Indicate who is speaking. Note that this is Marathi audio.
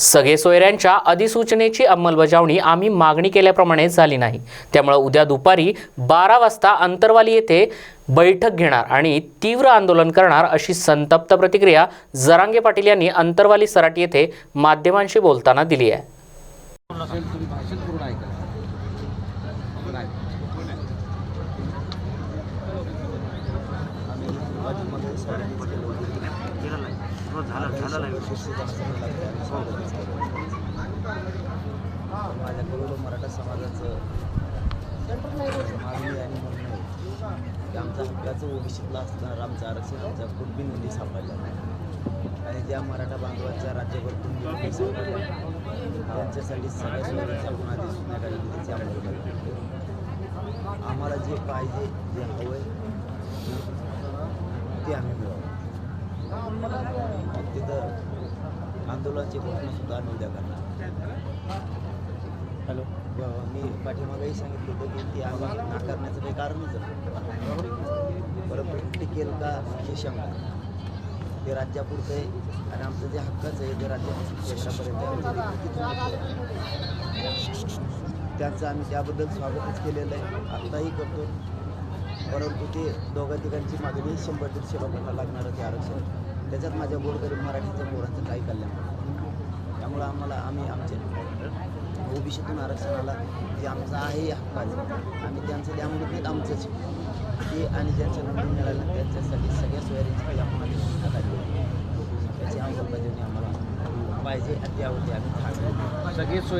Speaker 1: सगळे सोयऱ्यांच्या अधिसूचनेची अंमलबजावणी आम्ही मागणी केल्याप्रमाणे झाली नाही. त्यामुळे उद्या दुपारी बारा वाजता अंतरवाली येथे बैठक घेणार आणि तीव्र आंदोलन करणार अशी संतप्त प्रतिक्रिया जरांगे पाटील यांनी अंतरवाली सराटी येथे माध्यमांशी बोलताना दिली आहे.
Speaker 2: होतं. माझ्याकडून मराठा समाजाचं मागणी आणि म्हणणं आहे की आमच्या हक्काचं ओबीसीतलं असणारं आमचं आरक्षण आमच्या कुटुंबी नोंदी सापडल्या नाही. आणि ज्या मराठा बांधवांच्या राज्यभर कुटुंबी सापडल्या त्यांच्यासाठी सगळ्या सोयीच्या गुन्हा दिसून त्याची अंमलबजावणी आम्हाला जे पाहिजे जे हवं आहे ते आम्ही मिळवू. तिथं आंदोलनाची घोषणासुद्धा आम्ही उद्या करणार हॅलो मी पाठीमागेही सांगितलं होतं की ते आम्ही नाकारण्याचं काही कारणच नाही परंतु टिकेल का ही शंका ते राज्यापुरतं आहे आणि आमचं जे हक्काचं आहे ते राज्यापासून आहे. आहे. त्यांचं आम्ही त्याबद्दल स्वागतच केलेलं आहे आत्ताही करतो परंतु ते दोघा तिघांची मागणी शंभर दीडशे लोकांना लागणारं ते आरक्षण. त्याच्यात माझ्या गोरगरीब मराठीच्या पोरांचं काही कल्याण त्यामुळं आम्हाला आम्ही आमचे ओबीसीतून आरक्षणाला जे आमचं आहे हक्काचं आम्ही त्यांचं त्यामुळे नाहीत आमचंच. ते आणि ज्यांच्या नोंदणी मिळाल्या त्यांच्यासाठी सगळ्या सोयऱ्यांची काही आपण त्याची अंमलबजावणी आम्हाला पाहिजे आणि त्यावरती आम्ही
Speaker 3: सगळे सोय